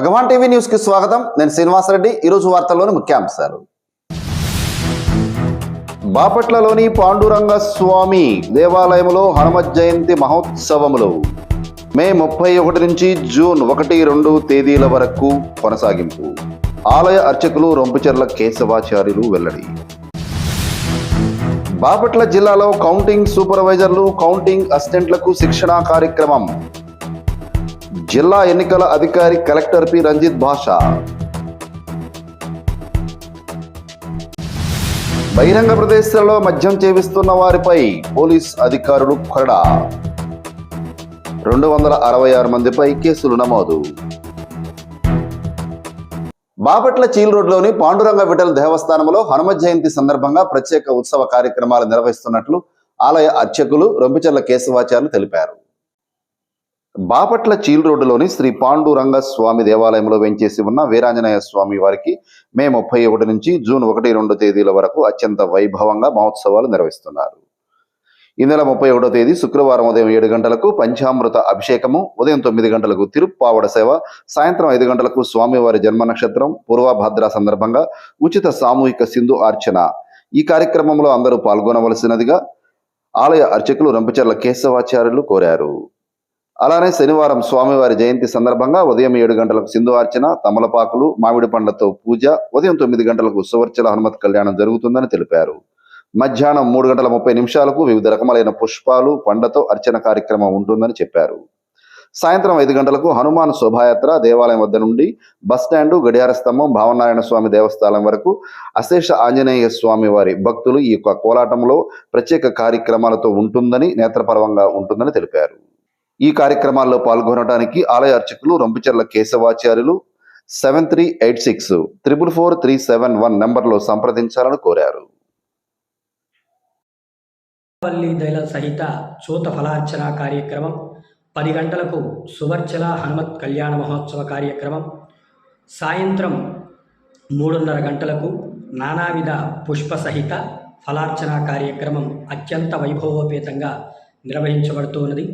భగవాన్ TV న్యూస్కి స్వాగతం. నేను శ్రీనివాసరెడ్డి. ఈరోజు వార్తల్లోని ముఖ్యాంశాలు. బాపట్లలోని పాండురంగ స్వామి దేవాలయంలో హనుమత్ జయంతి మహోత్సవములు. మే ముప్పై ఒకటి నుంచి జూన్ ఒకటి రెండు తేదీల వరకు కొనసాగింపు. ఆలయ అర్చకులు రొంపుచెర్ల కేశవాచార్యులు వెల్లడి. బాపట్ల జిల్లాలో కౌంటింగ్ సూపర్వైజర్లు కౌంటింగ్ అసిస్టెంట్లకు శిక్షణా కార్యక్రమం. జిల్లా ఎన్నికల అధికారి కలెక్టర్ పి. రంజిత్ భాష. బహిరంగ ప్రదేశాల్లో మద్యం చేవిస్తున్న వారిపై పోలీస్ అధికారులు కొరడా రెండు వందల అరవై ఆరు మందిపై కేసులు నమోదు. బాపట్ల చీల్ రోడ్లోని పాండురంగ విఠల దేవస్థానంలో హనుమ జయంతి సందర్భంగా ప్రత్యేక ఉత్సవ కార్యక్రమాలు నిర్వహిస్తున్నట్లు ఆలయ అర్చకులు రొంపిచర్ల కేశవాచార్యులు తెలిపారు. బాపట్ల చీల్ రోడ్డులోని శ్రీ పాండురంగ స్వామి దేవాలయంలో వెంచేసి ఉన్న వీరాంజనేయ స్వామి వారికి మే ముప్పై ఒకటి నుంచి జూన్ ఒకటి రెండు తేదీల వరకు అత్యంత వైభవంగా మహోత్సవాలు నిర్వహిస్తున్నారు. ఈ నెల ముప్పై ఒకటో తేదీ శుక్రవారం ఉదయం ఏడు గంటలకు పంచామృత అభిషేకము ఉదయం తొమ్మిది గంటలకు తిరుప్పావడ సేవ సాయంత్రం ఐదు గంటలకు స్వామివారి జన్మ నక్షత్రం పూర్వభద్ర సందర్భంగా ఉచిత సామూహిక సింధు అర్చన. ఈ కార్యక్రమంలో అందరూ పాల్గొనవలసినదిగా ఆలయ అర్చకులు రంపచర్ల కేశవాచార్యులు కోరారు. అలానే శనివారం స్వామివారి జయంతి సందర్భంగా ఉదయం ఏడు గంటలకు సింధు అర్చన తమలపాకులు మామిడి పండ్లతో పూజ ఉదయం తొమ్మిది గంటలకు సువర్చల హనుమత్ కళ్యాణం జరుగుతుందని తెలిపారు. మధ్యాహ్నం మూడు గంటల ముప్పై నిమిషాలకు వివిధ రకములైన పుష్పాలు పండ్లతో అర్చన కార్యక్రమం ఉంటుందని చెప్పారు. సాయంత్రం ఐదు గంటలకు హనుమాన్ శోభాయాత్ర దేవాలయం వద్ద నుండి బస్టాండు గడియార స్తంభం భావనారాయణ స్వామి దేవస్థానం వరకు అశేష ఆంజనేయ స్వామి వారి భక్తులు ఈ యొక్క కోలాటంలో ప్రత్యేక కార్యక్రమాలతో ఉంటుందని నేత్రపర్వంగా ఉంటుందని తెలిపారు. ఈ కార్యక్రమాల్లో పాల్గొనడానికి ఆలయ అర్చకులు Rompicherla Keshavacharyulu seven three eight six triple four three seven one నెంబర్లో సంప్రదించాలని కోరారు. దైల సహిత చూత ఫలార్చన కార్యక్రమం పది గంటలకు సువర్చల హనుమత్ కళ్యాణ మహోత్సవ కార్యక్రమం సాయంత్రం మూడున్నర గంటలకు నానావిధ పుష్ప సహిత ఫలార్చన కార్యక్రమం అత్యంత వైభవోపేతంగా నిర్వహించబడుతున్నది.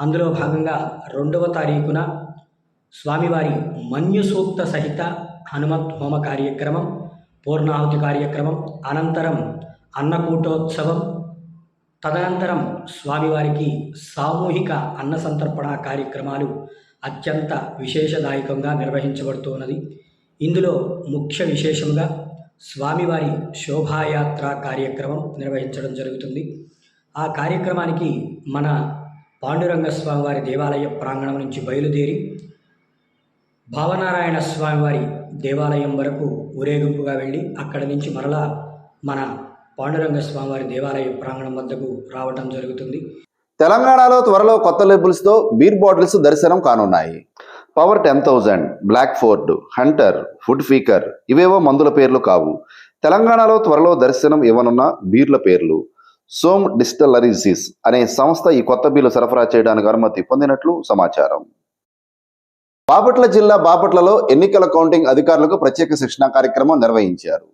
అందులో భాగంగా రెండవ తారీఖున స్వామివారి మన్యుసూక్త సహిత హనుమత్ హోమ కార్యక్రమం పూర్ణాహుతి కార్యక్రమం అనంతరం అన్నకూటోత్సవం తదనంతరం స్వామివారికి సామూహిక అన్న సంతర్పణ కార్యక్రమాలు అత్యంత విశేషదాయకంగా నిర్వహించబడుతున్నది. ఇందులో ముఖ్య విశేషంగా స్వామివారి శోభాయాత్ర కార్యక్రమం నిర్వహించడం జరుగుతుంది. ఆ కార్యక్రమానికి మన పాండురంగ స్వామివారి దేవాలయ ప్రాంగణం నుంచి బయలుదేరి భావనారాయణ స్వామివారి దేవాలయం వరకు ఊరేగింపుగా వెళ్ళి అక్కడి నుంచి మరలా మన పాండురంగ స్వామివారి దేవాలయ ప్రాంగణం వద్దకు రావడం జరుగుతుంది. తెలంగాణలో త్వరలో కొత్త లేబుల్స్తో బీర్ బాటిల్స్ దర్శనం కానున్నాయి. Power ten thousand black Ford hunter food ఫీకర్ ఇవేవో మందుల పేర్లు కావు. తెలంగాణలో త్వరలో దర్శనం ఇవ్వనున్న బీర్ల పేర్లు సోమ్ డిస్టలరీసిస్ అనే సంస్థ ఈ కొత్త బిల్లు సరఫరా చేయడానికి అనుమతి పొందినట్లు సమాచారం. బాపట్ల జిల్లా బాపట్లలో ఎన్నికల కౌంటింగ్ అధికారులకు ప్రత్యేక శిక్షణా కార్యక్రమం నిర్వహించారు.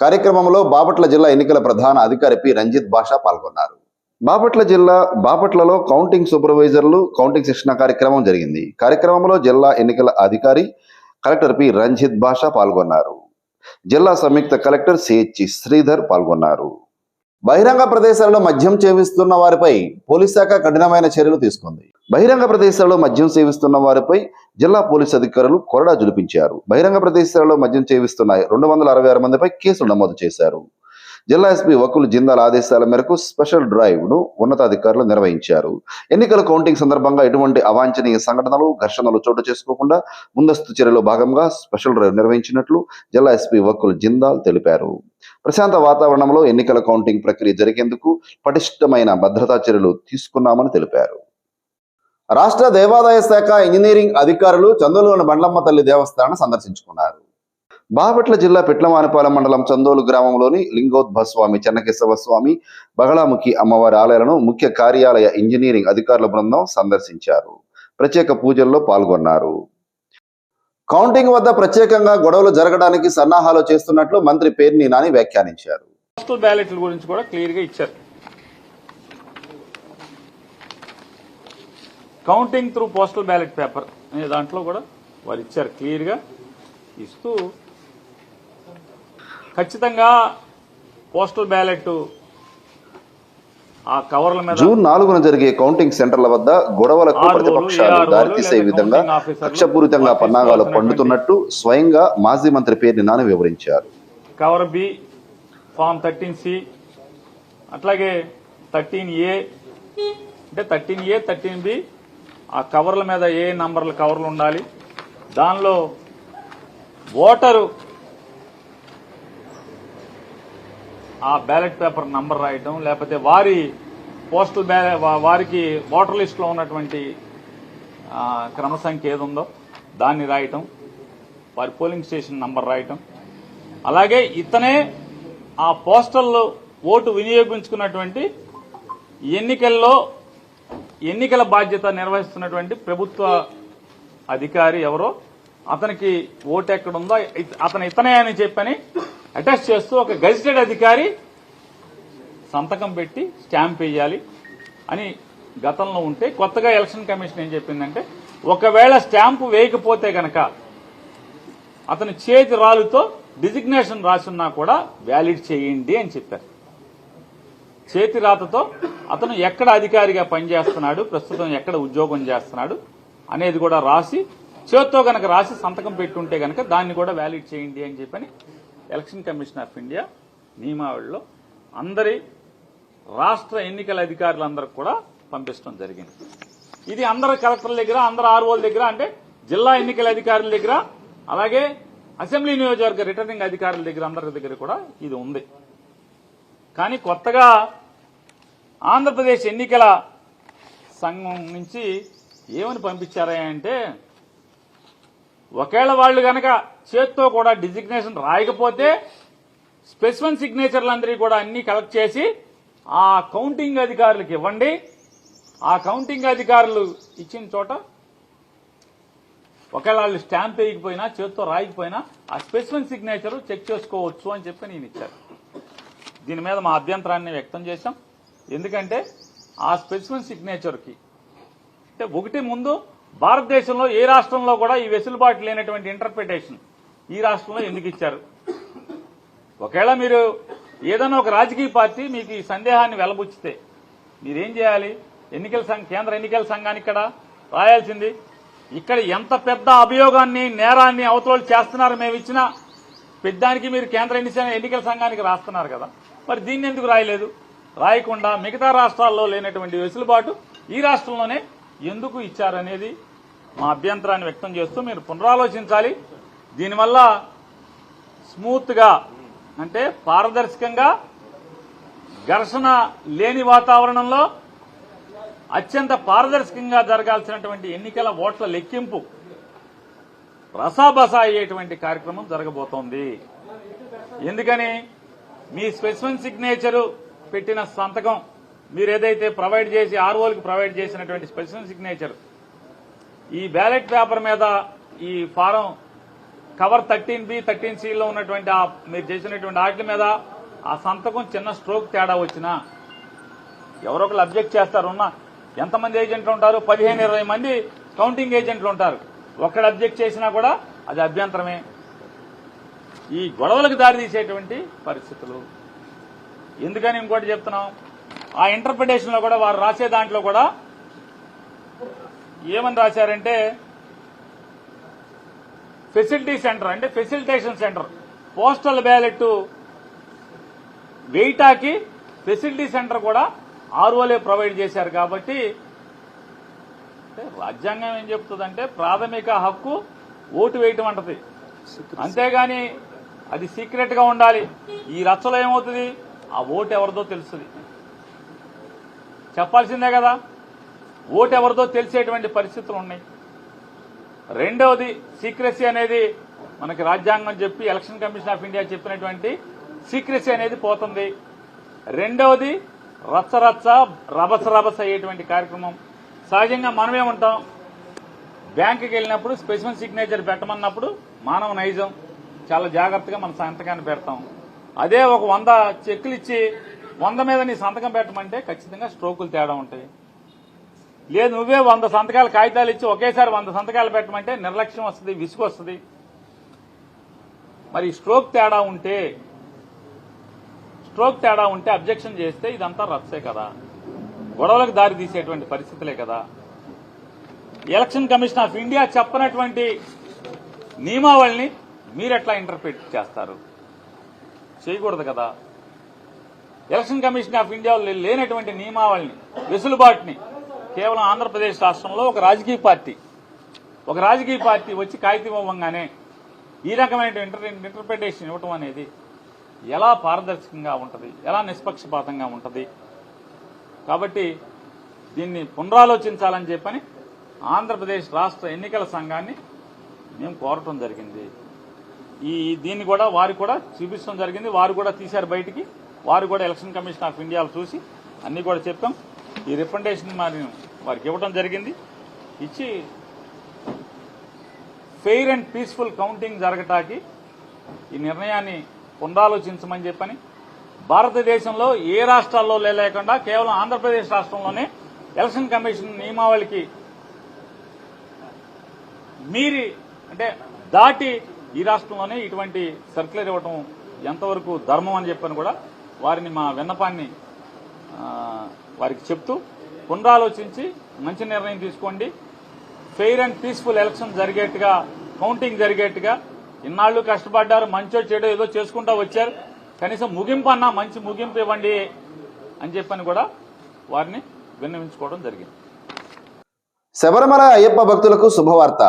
కార్యక్రమంలో బాపట్ల జిల్లా ఎన్నికల ప్రధాన అధికారి పి. రంజిత్ భాష పాల్గొన్నారు. బాపట్ల జిల్లా బాపట్లలో కౌంటింగ్ సూపర్వైజర్లు కౌంటింగ్ శిక్షణ కార్యక్రమం జరిగింది. కార్యక్రమంలో జిల్లా ఎన్నికల అధికారి కలెక్టర్ పి. రంజిత్ భాష పాల్గొన్నారు. జిల్లా సంయుక్త కలెక్టర్ సిహెచ్ శ్రీధర్ పాల్గొన్నారు. బహిరంగ ప్రదేశాలలో మద్యం సేవిస్తున్న వారిపై పోలీస్ శాఖ కఠినమైన చర్యలు తీసుకుంది. బహిరంగ ప్రదేశాలలో మద్యం సేవిస్తున్న వారిపై జిల్లా పోలీస్ అధికారులు కొరడా జులిపించారు బహిరంగ ప్రదేశాలలో మద్యం సేవిస్తున్న రెండు వందల అరవై ఆరు మందిపై కేసులు నమోదు చేశారు. జిల్లా ఎస్పీ వకుల్ జిందాల్ ఆదేశాల మేరకు స్పెషల్ డ్రైవ్ను ఉన్నతాధికారులు నిర్వహించారు. ఎన్నికల కౌంటింగ్ సందర్భంగా ఎటువంటి అవాంఛనీయ సంఘటనలు ఘర్షణలు చోటు చేసుకోకుండా ముందస్తు చర్యలో భాగంగా స్పెషల్ డ్రైవ్ నిర్వహించినట్లు జిల్లా ఎస్పీ వకుల్ జిందాల్ తెలిపారు. ప్రశాంత వాతావరణంలో ఎన్నికల కౌంటింగ్ ప్రక్రియ జరిగేందుకు పటిష్టమైన భద్రతా చర్యలు తీసుకున్నామని తెలిపారు. రాష్ట్ర దేవాదాయ శాఖ ఇంజనీరింగ్ అధికారులు చందోలులోని బండ్లమ్మ తల్లి దేవస్థానాన్ని సందర్శించుకున్నారు. బాపట్ల జిల్లా పిట్లమానిపాలెం మండలం చందోలు గ్రామంలోని లింగోద్భస్వామి చెన్నకేశవ స్వామి బగళాముఖి అమ్మవారి ఆలయాలను ముఖ్య కార్యాలయ ఇంజనీరింగ్ అధికారుల బృందం సందర్శించారు. ప్రత్యేక పూజల్లో పాల్గొన్నారు. కౌంటింగ్ వద్ద ప్రత్యేకంగా గొడవలు జరగడానికి సన్నాహాలు చేస్తున్నట్లు మంత్రి పేర్ని నాని వ్యాఖ్యానించారు. పోస్టల్ బ్యాలెట్ల గురించి కూడా ఇచ్చారు. Counting through postal ballot paper అనే దాంట్లో కూడా వాళ్ళు ఇచ్చారు. క్లియర్గా ఇస్తూ ఖచ్చితంగా పోస్టల్ బ్యాలెట్ ఆ కవర్ల మీద జూన్ నాలుగున జరిగే కౌంటింగ్ సెంటర్ల వద్ద గొడవలకు ప్రతిపక్షాలు దారితీసే విధంగా కక్షపూరితంగా వారు పన్నాగాలు పండుతున్నట్టు స్వయంగా మాజీ మంత్రి పేర్ని నాని వివరించారు. Cover B form thirteen C అట్లాగే థర్టీన్ ఏ అంటే థర్టీన్ ఏ థర్టీన్ బి ఆ కవర్ల మీద ఏ నంబర్ల కవర్లు ఉండాలి దానిలో ఓటరు ఆ బ్యాలెట్ పేపర్ నంబర్ రాయటం లేకపోతే వారి పోస్టల్ బ్యాలె వారికి ఓటర్ లిస్టులో ఉన్నటువంటి క్రమ సంఖ్య ఏది ఉందో దాన్ని రాయటం వారి పోలింగ్ స్టేషన్ నంబర్ రాయటం. అలాగే ఇతనే ఆ పోస్టల్లో ఓటు వినియోగించుకున్నటువంటి ఎన్నికల్లో ఎన్నికల బాధ్యత నిర్వహిస్తున్నటువంటి ప్రభుత్వ అధికారి ఎవరో అతనికి ఓటు ఎక్కడుందో అతను ఇతనే అని చెప్పని అటాచ్ చేస్తూ ఒక గజిటెడ్ అధికారి సంతకం పెట్టి స్టాంప్ వేయాలి అని గతంలో ఉంటే కొత్తగా ఎలక్షన్ కమిషన్ ఏం చెప్పిందంటే ఒకవేళ స్టాంపు వేయకపోతే గనక అతని చేతి రాలుతో డిజిగ్నేషన్ రాసున్నా కూడా వ్యాలిడ్ చేయండి అని చెప్పారు. చేతి రాతతో అతను ఎక్కడ అధికారిగా పనిచేస్తున్నాడు ప్రస్తుతం ఎక్కడ ఉద్యోగం చేస్తున్నాడు అనేది కూడా రాసి చేత్తో గనక రాసి సంతకం పెట్టుంటే గనక దాన్ని కూడా వ్యాలిడ్ చేయండి అని చెప్పని ఎలక్షన్ కమిషన్ ఆఫ్ ఇండియా నియమావళిలో అందరి రాష్ట్ర ఎన్నికల అధికారులందరికి కూడా పంపించడం జరిగింది. ఇది అందరు కలెక్టర్ల దగ్గర అందరు ఆర్ఓల దగ్గర అంటే జిల్లా ఎన్నికల అధికారుల దగ్గర అలాగే అసెంబ్లీ నియోజకవర్గ రిటర్నింగ్ అధికారుల దగ్గర అందరి దగ్గర కూడా ఇది ఉంది. కానీ కొత్తగా ఆంధ్రప్రదేశ్ ఎన్నికల సంఘం నుంచి ఏమని పంపించారా అంటే ఒకవేళ వాళ్ళు గనక చేత్తో కూడా డిజిగ్నేషన్ రాయకపోతే స్పెసిఫన్ సిగ్నేచర్లందరికీ కూడా అన్ని కలెక్ట్ చేసి ఆ కౌంటింగ్ అధికారులకు ఇవ్వండి. ఆ కౌంటింగ్ అధికారులు ఇచ్చిన చోట ఒకవేళ వాళ్ళు స్టాంప్ వేయకపోయినా చేత్తో రాయకపోయినా ఆ స్పెసిఫిక్ సిగ్నేచర్ చెక్ చేసుకోవచ్చు అని చెప్పి నేను ఇచ్చారు దీని మీద మా అభ్యంతరాన్ని వ్యక్తం చేశాం. ఎందుకంటే ఆ స్పెసిఫిక్ సిగ్నేచర్కి అంటే ఒకటి ముందు భారతదేశంలో ఏ రాష్ట్రంలో కూడా ఈ వెసులుబాటు లేనటువంటి ఇంటర్ప్రిటేషన్ ఈ రాష్ట్రంలో ఎందుకు ఇచ్చారు? ఒకవేళ మీరు ఏదైనా ఒక రాజకీయ పార్టీ మీకు ఈ సందేహాన్ని వెలబుచ్చితే మీరేం చేయాలి? ఎన్నికల సంఘ కేంద్ర ఎన్నికల సంఘానికి ఇక్కడ రాయాల్సింది. ఇక్కడ ఎంత పెద్ద అభియోగాన్ని నేరాన్ని అవతల చేస్తున్నారు మేము ఇచ్చిన పెద్దానికి మీరు కేంద్ర ఎన్నికల ఎన్నికల సంఘానికి రాస్తున్నారు కదా. మరి దీన్ని ఎందుకు రాయలేదు? రాయకుండా మిగతా రాష్ట్రాల్లో లేనటువంటి వెసులుబాటు ఈ రాష్ట్రంలోనే ఎందుకు ఇచ్చారనేది మా అభ్యంతరాన్ని వ్యక్తం చేస్తూ మీరు పునరాలోచించాలి. దీనివల్ల స్మూత్గా అంటే పారదర్శకంగా ఘర్షణ లేని వాతావరణంలో అత్యంత పారదర్శకంగా జరగాల్సినటువంటి ఎన్నికల ఓట్ల లెక్కింపు రసాబస అయ్యేటువంటి కార్యక్రమం జరగబోతోంది. ఎందుకని? మీ స్పెసిఫన్ సిగ్నేచరు పెట్టిన సంతకం మీరు ఏదైతే ప్రొవైడ్ చేసి ఆర్ఓలకు ప్రొవైడ్ చేసినటువంటి స్పెషల్ సిగ్నేచర్ ఈ బ్యాలెట్ పేపర్ మీద ఈ form cover thirteen B thirteen సిలో ఉన్నటువంటి ఆ మీరు చేసినటువంటి వాటి మీద ఆ సంతకం చిన్న స్ట్రోక్ తేడా వచ్చినా ఎవరో ఒకరు అబ్జెక్ట్ చేస్తారున్నా ఎంతమంది ఏజెంట్లు ఉంటారు? పదిహేను ఇరవై మంది కౌంటింగ్ ఏజెంట్లు ఉంటారు. ఒక్కడ అబ్జెక్ట్ చేసినా కూడా అది అభ్యంతరమే. ఈ గొడవలకు దారితీసేటువంటి పరిస్థితులు. ఎందుకని ఇంకోటి చెప్తున్నాం? ఆ ఇంటర్ప్రిటేషన్లో కూడా వారు రాసే దాంట్లో కూడా ఏమని రాశారంటే ఫెసిలిటీ సెంటర్ అంటే ఫెసిలిటేషన్ సెంటర్ పోస్టల్ బ్యాలెట్ వెయిటాకి ఫెసిలిటీ సెంటర్ కూడా ఆర్ఓలే ప్రొవైడ్ చేశారు కాబట్టి రాజ్యాంగం ఏం చెప్తుందంటే ప్రాథమిక హక్కు ఓటు వేయటం అంటది. అంతేగాని అది సీక్రెట్గా ఉండాలి. ఈ రచ్చలో ఏమవుతుంది? ఆ ఓటు ఎవరిదో తెలుస్తుంది. చెప్పాల్సిందే కదా ఓటు ఎవరిదో తెలిసేటువంటి పరిస్థితులు ఉన్నాయి రెండవది సీక్రెసీ అనేది మనకి రాజ్యాంగం చెప్పి ఎలక్షన్ కమిషన్ ఆఫ్ ఇండియా చెప్పినటువంటి సీక్రెసీ అనేది పోతుంది. రెండవది రచ్చ రచ్చ రభస రభస అయ్యేటువంటి కార్యక్రమం. సహజంగా మనమేముంటాం బ్యాంకుకి వెళ్ళినప్పుడు స్పెసిఫిక్ సిగ్నేచర్ పెట్టమన్నప్పుడు మానవ నైజం. చాలా జాగ్రత్తగా మన సంతకాన్ని పెడతాం. అదే ఒక వంద చెక్కులు ఇచ్చి వంద మీద నీ సంతకం పెట్టమంటే ఖచ్చితంగా స్ట్రోకులు తేడా ఉంటాయి. లేదు నువ్వే వంద సంతకాలు కాగితాలు ఇచ్చి ఒకేసారి వంద సంతకాలు పెట్టమంటే నిర్లక్ష్యం వస్తుంది విసుగు వస్తుంది. మరి స్ట్రోక్ తేడా ఉంటే స్ట్రోక్ తేడా ఉంటే అబ్జెక్షన్ చేస్తే ఇదంతా రచ్చే కదా. గొడవలకు దారి తీసేటువంటి పరిస్థితులే కదా. ఎలక్షన్ కమిషన్ ఆఫ్ ఇండియా చెప్పనటువంటి నియమావళిని మీరెట్లా ఇంటర్ప్రిట్ చేస్తారు? చేయకూడదు కదా. ఎలక్షన్ కమిషన్ ఆఫ్ ఇండియాలో లేనటువంటి నియమావళిని వెసులుబాటుని కేవలం ఆంధ్రప్రదేశ్ రాష్ట్రంలో ఒక రాజకీయ పార్టీ ఒక రాజకీయ పార్టీ వచ్చి కాగితం ఇవ్వంగానే ఈ రకమైన ఇంటర్ ఇంటర్ప్రిటేషన్ ఇవ్వటం అనేది ఎలా పారదర్శకంగా ఉంటుంది ఎలా నిష్పక్షపాతంగా ఉంటుంది. కాబట్టి దీన్ని పునరాలోచించాలని చెప్పని ఆంధ్రప్రదేశ్ రాష్ట్ర ఎన్నికల సంఘాన్ని మేము కోరటం జరిగింది. ఈ దీన్ని కూడా వారు కూడా చూపించడం జరిగింది వారు కూడా తీశారు బయటికి. వారు కూడా ఎలక్షన్ కమిషన్ ఆఫ్ ఇండియాలో చూసి అన్ని కూడా చెప్పాం. ఈ రిప్రజెంటేషన్ మరి వారికి ఇవ్వడం జరిగింది. ఇచ్చి ఫెయిర్ అండ్ పీస్ఫుల్ కౌంటింగ్ జరగటానికి ఈ నిర్ణయాన్ని పునరాలోచించమని చెప్పని భారతదేశంలో ఏ రాష్ట్రాల్లో లేకుండా కేవలం ఆంధ్రప్రదేశ్ రాష్ట్రంలోనే ఎలక్షన్ కమిషన్ నియమావళికి మీరి అంటే దాటి ఈ రాష్ట్రంలోనే ఇటువంటి సర్క్యులర్ ఇవ్వటం ఎంతవరకు ధర్మం అని చెప్పని కూడా వారిని మా విన్నపాన్ని వారికి చెప్తూ పునరాలోచించి మంచి నిర్ణయం తీసుకోండి. ఫెయిర్ అండ్ పీస్ఫుల్ ఎలక్షన్ జరిగేట్టుగా కౌంటింగ్ జరిగేట్టుగా ఇన్నాళ్ళు కష్టపడ్డారు మంచో చెడో ఏదో చేసుకుంటా వచ్చారు. కనీసం ముగింపు అన్నా మంచి ముగింపు ఇవ్వండి అని చెప్పని కూడా వారిని విన్నవించుకోవడం జరిగింది. శబరిమల అయ్యప్ప భక్తులకు శుభవార్త.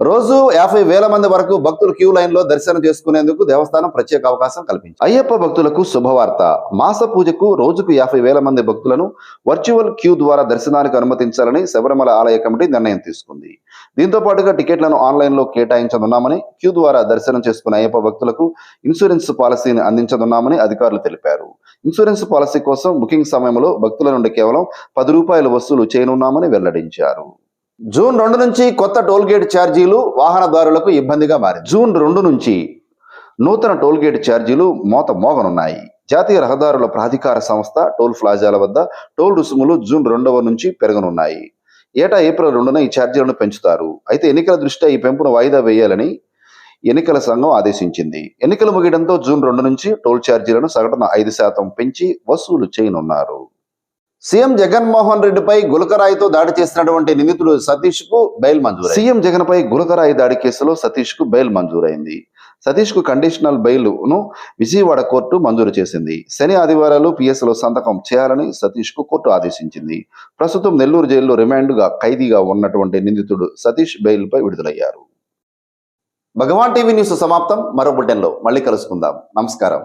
రోజు యాభై వేల మంది వరకు భక్తులు క్యూ లైన్లో దర్శనం చేసుకునేందుకు దేవస్థానం ప్రత్యేక అవకాశం కల్పించింది. అయ్యప్ప భక్తులకు శుభవార్త. మాస పూజకు రోజుకు యాభై వేల మంది భక్తులను వర్చువల్ క్యూ ద్వారా దర్శనానికి అనుమతించాలని శబరిమల ఆలయ కమిటీ నిర్ణయం తీసుకుంది. దీంతో పాటుగా టికెట్లను ఆన్లైన్లో కేటాయించనున్నామని క్యూ ద్వారా దర్శనం చేసుకున్న అయ్యప్ప భక్తులకు ఇన్సూరెన్స్ పాలసీని అందించనున్నామని అధికారులు తెలిపారు. ఇన్సూరెన్స్ పాలసీ కోసం బుకింగ్ సమయంలో భక్తుల నుండి కేవలం పది రూపాయలు వసూలు చేయనున్నామని వెల్లడించారు. జూన్ రెండు నుంచి కొత్త టోల్గేట్ ఛార్జీలు వాహనదారులకు ఇబ్బందిగా మారింది. జూన్ రెండు నుంచి నూతన టోల్గేట్ ఛార్జీలు మోత మోగనున్నాయి. జాతీయ రహదారుల ప్రాధికార సంస్థ టోల్ ప్లాజాల వద్ద టోల్ రుసుములు జూన్ రెండవ నుంచి పెరగనున్నాయి. ఏటా ఏప్రిల్ రెండున ఈ ఛార్జీలను పెంచుతారు. అయితే ఎన్నికల దృష్ట్యా ఈ పెంపును వాయిదా వేయాలని ఎన్నికల సంఘం ఆదేశించింది. ఎన్నికలు ముగియడంతో జూన్ రెండు నుంచి టోల్ ఛార్జీలను సగటున ఐదు శాతం పెంచి వసూలు చేయనున్నారు. సీఎం జగన్మోహన్ రెడ్డిపై గులకరాయితో దాడి చేసినటువంటి నిందితుడు సతీష్కు బెయిల్ మంజూరు సీఎం జగన్ పై గులకరాయి దాడి కేసులో సతీష్కు బెయిల్ మంజూరైంది. సతీష్కు కండిషనల్ బెయిల్ను విజయవాడ కోర్టు మంజూరు చేసింది. శని ఆదివారాలు పిఎస్లో సంతకం చేయాలని సతీష్కు కోర్టు ఆదేశించింది. ప్రస్తుతం నెల్లూరు జైల్లో రిమాండ్గా ఖైదీగా ఉన్నటువంటి నిందితుడు సతీష్ బెయిల్ పై విడుదలయ్యారు. భగవాన్ టీవీ న్యూస్ సమాప్తం. మరో బులెటిన్లో మళ్ళీ కలుసుకుందాం. నమస్కారం.